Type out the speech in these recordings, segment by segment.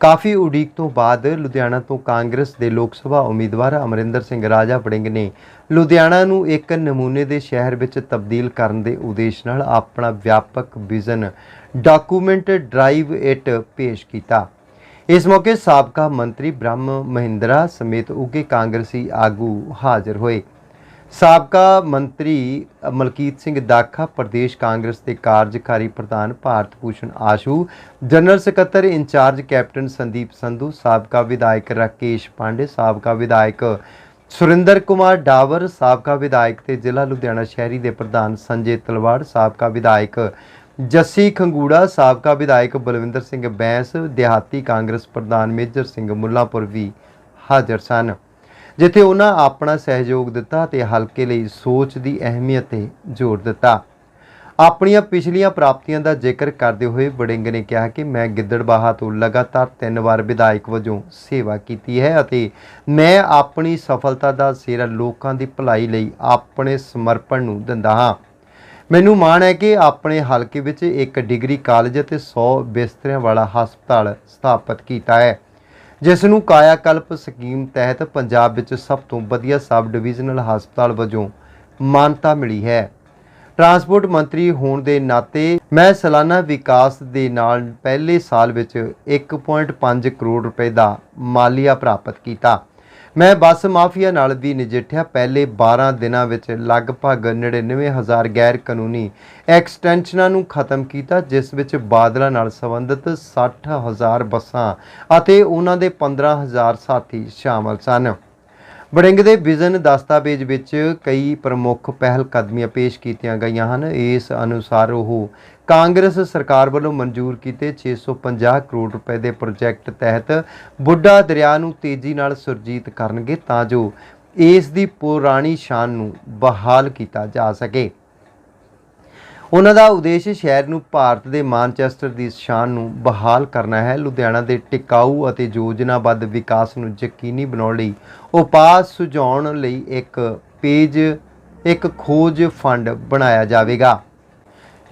ਕਾਫੀ ਉਡੀਕ ਤੋਂ ਬਾਅਦ ਲੁਧਿਆਣਾ ਤੋਂ ਕਾਂਗਰਸ ਦੇ ਲੋਕ ਸਭਾ ਉਮੀਦਵਾਰ ਅਮਰਿੰਦਰ ਸਿੰਘ ਰਾਜਾ ਵੜਿੰਗ ਨੇ ਲੁਧਿਆਣਾ ਨੂੰ ਇੱਕ ਨਮੂਨੇ ਦੇ ਸ਼ਹਿਰ ਵਿੱਚ ਤਬਦੀਲ ਕਰਨ ਦੇ ਉਦੇਸ਼ ਨਾਲ ਆਪਣਾ ਵਿਆਪਕ ਵਿਜ਼ਨ ਡਾਕੂਮੈਂਟ ਡਰਾਈਵ ਇਟ ਪੇਸ਼ ਕੀਤਾ। ਇਸ ਮੌਕੇ ਸਾਬਕਾ ਮੰਤਰੀ ਬ੍ਰਹਮ ਮਹਿੰਦਰਾ ਸਮੇਤ ਉੱਘੇ ਕਾਂਗਰਸੀ ਆਗੂ ਹਾਜ਼ਰ ਹੋਏ। ਸਾਬਕਾ ਮੰਤਰੀ ਮਲਕੀਤ ਸਿੰਘ ਦਾਖਾ, ਪ੍ਰਦੇਸ਼ ਕਾਂਗਰਸ ਦੇ ਕਾਰਜਕਾਰੀ ਪ੍ਰਧਾਨ ਭਾਰਤ ਭੂਸ਼ਣ ਆਸ਼ੂ, ਜਨਰਲ ਸਕੱਤਰ ਇੰਚਾਰਜ ਕੈਪਟਨ ਸੰਦੀਪ ਸੰਧੂ, ਸਾਬਕਾ ਵਿਧਾਇਕ ਰਾਕੇਸ਼ ਪਾਂਡੇ, ਸਾਬਕਾ ਵਿਧਾਇਕ ਸੁਰਿੰਦਰ ਕੁਮਾਰ ਡਾਵਰ, ਸਾਬਕਾ ਵਿਧਾਇਕ ਤੇ ਜ਼ਿਲ੍ਹਾ ਲੁਧਿਆਣਾ ਸ਼ਹਿਰੀ ਦੇ ਪ੍ਰਧਾਨ ਸੰਜੇ ਤਲਵਾੜ, ਸਾਬਕਾ ਵਿਧਾਇਕ ਜੱਸੀ ਖੰਗੂੜਾ, ਸਾਬਕਾ ਵਿਧਾਇਕ ਬਲਵਿੰਦਰ ਸਿੰਘ ਬੈਂਸ, ਦਿਹਾਤੀ ਕਾਂਗਰਸ ਪ੍ਰਧਾਨ ਮੇਜਰ ਸਿੰਘ ਮੁੱਲਾਂਪੁਰ ਵੀ ਹਾਜ਼ਰ ਸਨ। ਜਿੱਥੇ ਉਹਨਾਂ ਆਪਣਾ ਸਹਿਯੋਗ ਦਿੱਤਾ ਤੇ ਹਲਕੇ ਲਈ ਸੋਚ ਦੀ ਅਹਿਮੀਅਤ ਤੇ ਜ਼ੋਰ ਦਿੱਤਾ। ਆਪਣੀਆਂ ਪਿਛਲੀਆਂ ਪ੍ਰਾਪਤੀਆਂ ਦਾ ਜ਼ਿਕਰ ਕਰਦੇ ਹੋਏ ਵੜਿੰਗ ਨੇ ਕਿਹਾ ਕਿ ਮੈਂ ਗਿੱਦੜਬਾਹਾ ਤੋਂ ਲਗਾਤਾਰ ਤਿੰਨ ਵਾਰ ਵਿਧਾਇਕ ਵਜੋਂ ਸੇਵਾ ਕੀਤੀ ਹੈ ਅਤੇ ਮੈਂ ਆਪਣੀ ਸਫਲਤਾ ਦਾ ਸਿਹਰਾ ਲੋਕਾਂ ਦੀ ਭਲਾਈ ਲਈ ਆਪਣੇ ਸਮਰਪਣ ਨੂੰ ਦਿੰਦਾ ਹਾਂ। ਮੈਨੂੰ ਮਾਣ ਹੈ ਕਿ ਆਪਣੇ ਹਲਕੇ ਵਿੱਚ ਇੱਕ ਡਿਗਰੀ ਕਾਲਜ ਅਤੇ 100 ਬਿਸਤਰਿਆਂ ਵਾਲਾ ਹਸਪਤਾਲ ਸਥਾਪਿਤ ਕੀਤਾ ਹੈ। ਜਿਸ ਨੂੰ ਕਾਇਆਕਲਪ ਸਕੀਮ ਤਹਿਤ ਪੰਜਾਬ ਵਿੱਚ ਸਭ ਤੋਂ ਵਧੀਆ ਸਬ ਡਿਵੀਜ਼ਨਲ ਹਸਪਤਾਲ ਵਜੋਂ ਮਾਨਤਾ ਮਿਲੀ ਹੈ। ਟਰਾਂਸਪੋਰਟ ਮੰਤਰੀ ਹੋਣ ਦੇ ਨਾਤੇ ਮੈਂ ਸਾਲਾਨਾ ਵਿਕਾਸ ਦੇ ਨਾਲ ਪਹਿਲੇ ਸਾਲ ਵਿੱਚ 1.5 ਕਰੋੜ ਰੁਪਏ ਦਾ ਮਾਲੀਆ ਪ੍ਰਾਪਤ ਕੀਤਾ। ਮੈਂ ਬੱਸ ਮਾਫੀਆ ਨਾਲ ਵੀ ਨਜਿੱਠਿਆ। ਪਹਿਲੇ 12 ਦਿਨਾਂ ਵਿੱਚ ਲਗਭਗ 99000 ਗੈਰ ਕਾਨੂੰਨੀ ਐਕਸਟੈਂਸ਼ਨਾਂ ਨੂੰ ਖਤਮ ਕੀਤਾ, ਜਿਸ ਵਿੱਚ ਬਾਦਲਾਂ ਨਾਲ ਸੰਬੰਧਿਤ 60000 ਬੱਸਾਂ ਅਤੇ ਉਹਨਾਂ ਦੇ 15000 ਸਾਥੀ ਸ਼ਾਮਲ ਸਨ। ਬੜਿੰਗ ਦੇ ਵਿਜ਼ਨ ਦਸਤਾਵੇਜ਼ ਵਿੱਚ ਕਈ ਪ੍ਰਮੁੱਖ ਪਹਿਲ ਕਦਮੀਆਂ ਪੇਸ਼ ਕੀਤੀਆਂ ਗਈਆਂ ਹਨ। ਇਸ ਅਨੁਸਾਰ ਉਹ ਕਾਂਗਰਸ ਸਰਕਾਰ ਵੱਲੋਂ ਮਨਜ਼ੂਰ ਕੀਤੇ 650 ਕਰੋੜ ਰੁਪਏ ਦੇ ਪ੍ਰੋਜੈਕਟ ਤਹਿਤ ਬੁੱਢਾ ਦਰਿਆ ਨੂੰ ਤੇਜ਼ੀ ਨਾਲ ਸੁਰਜੀਤ ਕਰਨਗੇ ਤਾਂ ਜੋ ਇਸ ਦੀ ਪੁਰਾਣੀ ਸ਼ਾਨ ਨੂੰ ਬਹਾਲ ਕੀਤਾ ਜਾ ਸਕੇ। ਉਹਨਾਂ ਦਾ ਉਦੇਸ਼ ਸ਼ਹਿਰ ਨੂੰ ਭਾਰਤ ਦੇ ਮਾਨਚੈਸਟਰ ਦੀ ਸ਼ਾਨ ਨੂੰ ਬਹਾਲ ਕਰਨਾ ਹੈ। ਲੁਧਿਆਣਾ ਦੇ ਟਿਕਾਊ ਅਤੇ ਯੋਜਨਾਬੱਧ ਵਿਕਾਸ ਨੂੰ ਯਕੀਨੀ ਬਣਾਉਣ ਲਈ ਉਪਾਅ ਸੁਝਾਉਣ ਲਈ ਇੱਕ ਪੇਜ, ਇੱਕ ਖੋਜ ਫੰਡ ਬਣਾਇਆ ਜਾਵੇਗਾ।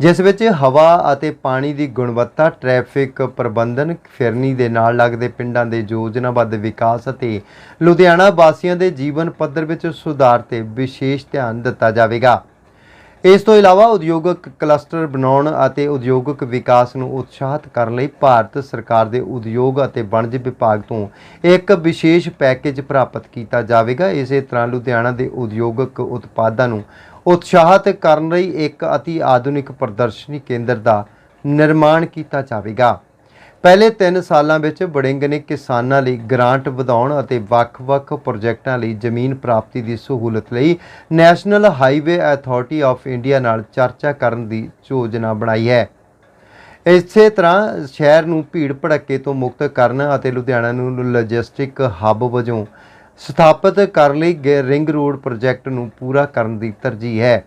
ਜਿਸ ਵਿੱਚ ਹਵਾ ਅਤੇ ਪਾਣੀ ਦੀ ਗੁਣਵੱਤਾ, ਟ੍ਰੈਫਿਕ ਪ੍ਰਬੰਧਨ, ਫਿਰਨੀ ਦੇ ਨਾਲ ਲੱਗਦੇ ਪਿੰਡਾਂ ਦੇ ਯੋਜਨਾਬੱਧ ਵਿਕਾਸ ਅਤੇ ਲੁਧਿਆਣਾ ਵਾਸੀਆਂ ਦੇ ਜੀਵਨ ਪੱਧਰ ਵਿੱਚ ਸੁਧਾਰ ਤੇ ਵਿਸ਼ੇਸ਼ ਧਿਆਨ ਦਿੱਤਾ ਜਾਵੇਗਾ। ਇਸ ਤੋਂ ਇਲਾਵਾ ਉਦਯੋਗਿਕ ਕਲਸਟਰ ਬਣਾਉਣ ਅਤੇ ਉਦਯੋਗਿਕ ਵਿਕਾਸ ਨੂੰ ਉਤਸ਼ਾਹਿਤ ਕਰਨ ਲਈ ਭਾਰਤ ਸਰਕਾਰ ਦੇ ਉਦਯੋਗ ਅਤੇ ਵਣਜ ਵਿਭਾਗ ਤੋਂ ਇੱਕ ਵਿਸ਼ੇਸ਼ ਪੈਕੇਜ ਪ੍ਰਾਪਤ ਕੀਤਾ ਜਾਵੇਗਾ। ਇਸੇ ਤਰ੍ਹਾਂ ਲੁਧਿਆਣਾ ਦੇ ਉਦਯੋਗਿਕ ਉਤਪਾਦਾਂ ਨੂੰ ਉਤਸ਼ਾਹਿਤ ਕਰਨ ਲਈ ਇੱਕ ਅਤੀ ਆਧੁਨਿਕ ਪ੍ਰਦਰਸ਼ਨੀ ਕੇਂਦਰ ਦਾ ਨਿਰਮਾਣ ਕੀਤਾ ਜਾਵੇਗਾ। ਪਹਿਲੇ 3 ਸਾਲਾਂ ਵਿੱਚ ਬੜਿੰਗ ਨੇ ਕਿਸਾਨਾਂ ਲਈ ਗ੍ਰਾਂਟ ਵਧਾਉਣ ਅਤੇ ਵੱਖ-ਵੱਖ ਪ੍ਰੋਜੈਕਟਾਂ ਲਈ ਜ਼ਮੀਨ ਪ੍ਰਾਪਤੀ ਦੀ ਸਹੂਲਤ ਲਈ national highway authority of India ਨਾਲ ਚਰਚਾ ਕਰਨ ਦੀ ਯੋਜਨਾ ਬਣਾਈ ਹੈ। ਇਸੇ ਤਰ੍ਹਾਂ ਸ਼ਹਿਰ ਨੂੰ ਭੀੜ ਭੜੱਕੇ ਤੋਂ ਮੁਕਤ ਕਰਨ ਅਤੇ ਲੁਧਿਆਣਾ ਨੂੰ ਲੌਜਿਸਟਿਕ ਹੱਬ ਵਜੋਂ ਸਥਾਪਿਤ ਕਰਨ ਲਈ ਗੇ- ਰਿੰਗ ਰੋਡ ਪ੍ਰੋਜੈਕਟ ਨੂੰ ਪੂਰਾ ਕਰਨ ਦੀ ਤਰਜੀਹ ਹੈ।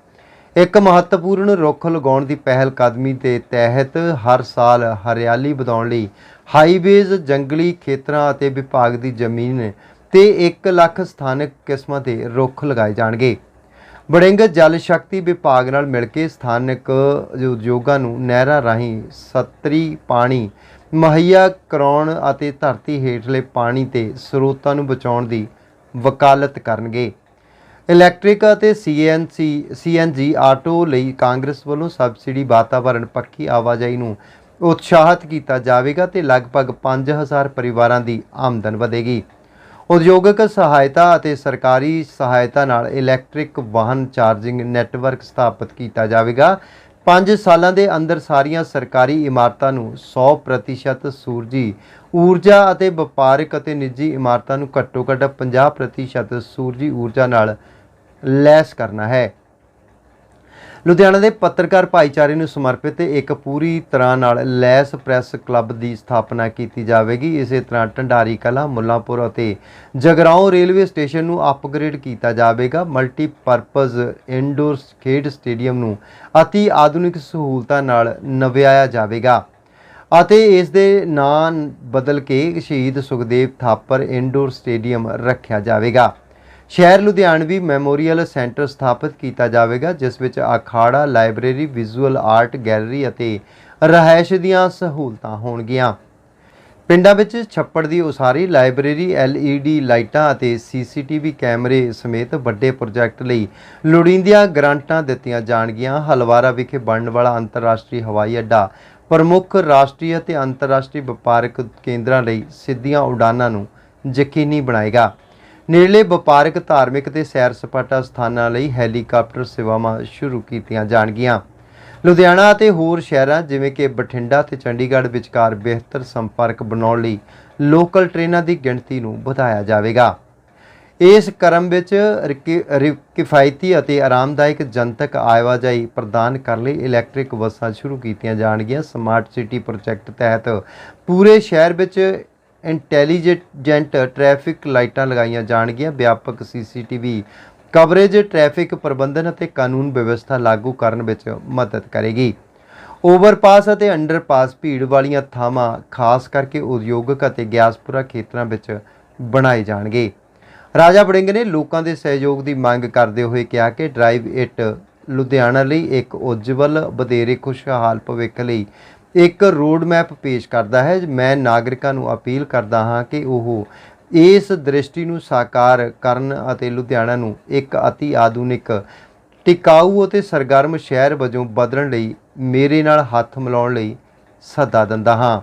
ਇੱਕ ਮਹੱਤਵਪੂਰਨ ਰੁੱਖ ਲਗਾਉਣ ਦੀ ਪਹਿਲ ਕਦਮੀ ਦੇ ਤਹਿਤ ਹਰ ਸਾਲ ਹਰਿਆਲੀ ਵਧਾਉਣ ਲਈ ਹਾਈਵੇਜ਼, ਜੰਗਲੀ ਖੇਤਰਾਂ ਅਤੇ ਵਿਭਾਗ ਦੀ ਜ਼ਮੀਨ ਤੇ 1 ਲੱਖ ਸਥਾਨਕ ਕਿਸਮਾਂ ਦੇ ਰੁੱਖ ਲਗਾਏ ਜਾਣਗੇ। ਵੜਿੰਗ ਜਲ ਸ਼ਕਤੀ ਵਿਭਾਗ ਨਾਲ ਮਿਲ ਕੇ ਸਥਾਨਕ ਉਦਯੋਗਾਂ ਨੂੰ ਨਹਿਰਾਂ ਰਾਹੀਂ ਸਤਰੀ ਪਾਣੀ, ਮੁਹੱਈਆ ਕਰਾਉਣ ਅਤੇ ਧਰਤੀ ਹੇਠਲੇ ਪਾਣੀ ਤੇ ਸਰੋਤਾਂ ਨੂੰ ਬਚਾਉਣ ਦੀ ਵਕਾਲਤ ਕਰਨਗੇ। ਇਲੈਕਟ੍ਰਿਕ ਅਤੇ ਸੀਐਨਸੀ, ਸੀਐਨਜੀ ਆਟੋ ਲਈ ਕਾਂਗਰਸ ਵੱਲੋਂ ਸਬਸਿਡੀ ਵਾਤਾਵਰਣ ਪੱਖੀ ਆਵਾਜਾਈ ਨੂੰ ਉਤਸ਼ਾਹਿਤ ਕੀਤਾ ਜਾਵੇਗਾ ਤੇ ਲਗਭਗ 5000 ਪਰਿਵਾਰਾਂ ਦੀ ਆਮਦਨ ਵਧੇਗੀ। ਉਦਯੋਗਿਕ ਸਹਾਇਤਾ ਅਤੇ ਸਰਕਾਰੀ ਸਹਾਇਤਾ ਨਾਲ ਇਲੈਕਟ੍ਰਿਕ ਵਾਹਨ ਚਾਰਜਿੰਗ ਨੈਟਵਰਕ ਸਥਾਪਿਤ ਕੀਤਾ ਜਾਵੇਗਾ। 5 ਸਾਲਾਂ ਦੇ ਅੰਦਰ ਸਾਰੀਆਂ ਸਰਕਾਰੀ ਇਮਾਰਤਾਂ ਨੂੰ 100% ਸੂਰਜੀ ਊਰਜਾ ਅਤੇ ਵਪਾਰਕ ਅਤੇ ਨਿੱਜੀ ਇਮਾਰਤਾਂ ਨੂੰ ਘੱਟੋ-ਘੱਟ 50% ਸੂਰਜੀ ਊਰਜਾ ਨਾਲ ਲੈਸ ਕਰਨਾ ਹੈ। ਲੁਧਿਆਣਾ ਦੇ ਪੱਤਰਕਾਰ ਭਾਈਚਾਰੇ ਨੂੰ ਸਮਰਪਿਤ ਇੱਕ ਪੂਰੀ ਤਰ੍ਹਾਂ ਨਾਲ ਲੈਸ ਪ੍ਰੈਸ ਕਲੱਬ ਦੀ ਸਥਾਪਨਾ ਕੀਤੀ ਜਾਵੇਗੀ। ਇਸੇ ਤਰ੍ਹਾਂ ਢੰਡਾਰੀ ਕਲਾ, ਮੁੱਲਾਂਪੁਰ ਅਤੇ ਜਗਰਾਉਂ ਰੇਲਵੇ ਸਟੇਸ਼ਨ ਨੂੰ ਅਪਗ੍ਰੇਡ ਕੀਤਾ ਜਾਵੇਗਾ। ਮਲਟੀਪਰਪਸ ਇਨਡੋਰ ਖੇਡ ਸਟੇਡੀਅਮ ਨੂੰ ਅਤੀ ਆਧੁਨਿਕ ਸਹੂਲਤਾਂ ਨਾਲ ਨਵਿਆਇਆ ਜਾਵੇਗਾ ਅਤੇ ਇਸ ਦੇ ਨਾਂ ਬਦਲ ਕੇ ਸ਼ਹੀਦ ਸੁਖਦੇਵ ਥਾਪਰ ਇਨਡੋਰ ਸਟੇਡੀਅਮ ਰੱਖਿਆ ਜਾਵੇਗਾ। ਸ਼ਹਿਰ ਲੁਧਿਆਣਵੀ ਮੈਮੋਰੀਅਲ ਸੈਂਟਰ ਸਥਾਪਿਤ ਕੀਤਾ ਜਾਵੇਗਾ, ਜਿਸ ਵਿੱਚ ਅਖਾੜਾ, ਲਾਇਬ੍ਰੇਰੀ, ਵਿਜ਼ੂਅਲ ਆਰਟ ਗੈਲਰੀ ਅਤੇ ਰਹਾਇਸ਼ ਦੀਆਂ ਸਹੂਲਤਾਂ ਹੋਣਗੀਆਂ। ਪਿੰਡਾਂ ਵਿੱਚ ਛੱਪੜ ਦੀ ਉਸਾਰੀ, ਲਾਇਬ੍ਰੇਰੀ LED ਲਾਈਟਾਂ ਅਤੇ CCTV ਕੈਮਰੇ ਸਮੇਤ ਵੱਡੇ ਪ੍ਰੋਜੈਕਟ ਲਈ ਲੋੜੀਂਦੀਆਂ ਗ੍ਰਾਂਟਾਂ ਦਿੱਤੀਆਂ ਜਾਣਗੀਆਂ। ਹਲਵਾਰਾ ਵਿਖੇ ਬਣਨ ਵਾਲਾ ਅੰਤਰਰਾਸ਼ਟਰੀ ਹਵਾਈ ਅੱਡਾ, ਪ੍ਰਮੁੱਖ ਰਾਸ਼ਟਰੀ ਅਤੇ ਅੰਤਰਰਾਸ਼ਟਰੀ ਵਪਾਰਕ ਕੇਂਦਰਾਂ ਲਈ ਸਿੱਧੀਆਂ ਉਡਾਨਾਂ ਨੂੰ ਯਕੀਨੀ ਬਣਾਏਗਾ। ਨੇੜਲੇ ਵਪਾਰਕ, ਧਾਰਮਿਕ ਤੇ ਸੈਰ ਸਪਾਟਾ ਸਥਾਨਾਂ ਲਈ ਹੈਲੀਕਾਪਟਰ ਸੇਵਾਵਾਂ ਸ਼ੁਰੂ ਕੀਤੀਆਂ ਜਾਣਗੀਆਂ। ਲੁਧਿਆਣਾ ਅਤੇ ਹੋਰ ਸ਼ਹਿਰਾਂ ਜਿਵੇਂ ਕਿ ਬਠਿੰਡਾ ਤੇ ਚੰਡੀਗੜ੍ਹ ਵਿਚਕਾਰ ਬਿਹਤਰ ਸੰਪਰਕ ਬਣਾਉਣ ਲਈ ਲੋਕਲ ਟ੍ਰੇਨਾਂ ਦੀ ਗਿਣਤੀ ਨੂੰ ਵਧਾਇਆ ਜਾਵੇਗਾ। ਇਸ ਕਰਮ ਵਿੱਚ ਰਿ- ਕਿਫਾਇਤੀ ਅਤੇ ਆਰਾਮਦਾਇਕ ਜਨਤਕ ਆਵਾਜਾਈ ਪ੍ਰਦਾਨ ਕਰਨ ਲਈ ਇਲੈਕਟ੍ਰਿਕ ਬੱਸਾਂ ਸ਼ੁਰੂ ਕੀਤੀਆਂ ਜਾਣਗੀਆਂ। ਸਮਾਰਟ ਸਿਟੀ ਪ੍ਰੋਜੈਕਟ ਤਹਿਤ ਪੂਰੇ ਸ਼ਹਿਰ ਵਿੱਚ ਇੰਟੈਲੀਜੈਂਟ ਟ੍ਰੈਫਿਕ ਲਾਈਟਾਂ ਲਗਾਈਆਂ ਜਾਣਗੀਆਂ। ਵਿਆਪਕ ਸੀਸੀਟੀਵੀ ਕਵਰੇਜ ਟ੍ਰੈਫਿਕ ਪ੍ਰਬੰਧਨ ਅਤੇ ਕਾਨੂੰਨ ਵਿਵਸਥਾ ਲਾਗੂ ਕਰਨ ਵਿੱਚ ਮਦਦ ਕਰੇਗੀ। ਓਵਰਪਾਸ ਅਤੇ ਅੰਡਰਪਾਸ ਭੀੜ ਵਾਲੀਆਂ ਥਾਵਾਂ, ਖਾਸ ਕਰਕੇ ਉਦਯੋਗਿਕ ਅਤੇ ਗਿਆਸਪੁਰਾ ਖੇਤਰਾਂ ਵਿੱਚ ਬਣਾਏ ਜਾਣਗੇ। ਰਾਜਾ ਵੜਿੰਗ ਨੇ ਲੋਕਾਂ ਦੇ ਸਹਿਯੋਗ ਦੀ ਮੰਗ ਕਰਦੇ ਹੋਏ ਕਿਹਾ ਕਿ ਡਰਾਈਵ ਇਟ ਲੁਧਿਆਣਾ ਲਈ ਇੱਕ ਉਜਵਲ, ਵਧੇਰੇ ਖੁਸ਼ਹਾਲ ਭਵਿੱਖ ਲਈ ਇੱਕ ਰੋਡ ਮੈਪ ਪੇਸ਼ ਕਰਦਾ ਹੈ। ਮੈਂ ਨਾਗਰਿਕਾਂ ਨੂੰ ਅਪੀਲ ਕਰਦਾ ਹਾਂ ਕਿ ਉਹ ਇਸ ਦ੍ਰਿਸ਼ਟੀ ਨੂੰ ਸਾਕਾਰ ਕਰਨ ਅਤੇ ਲੁਧਿਆਣਾ ਨੂੰ ਇੱਕ ਅਤੀ ਆਧੁਨਿਕ, ਟਿਕਾਊ ਅਤੇ ਸਰਗਰਮ ਸ਼ਹਿਰ ਵਜੋਂ ਬਦਲਣ ਲਈ ਮੇਰੇ ਨਾਲ ਹੱਥ ਮਿਲਾਉਣ ਲਈ ਸੱਦਾ ਦਿੰਦਾ ਹਾਂ।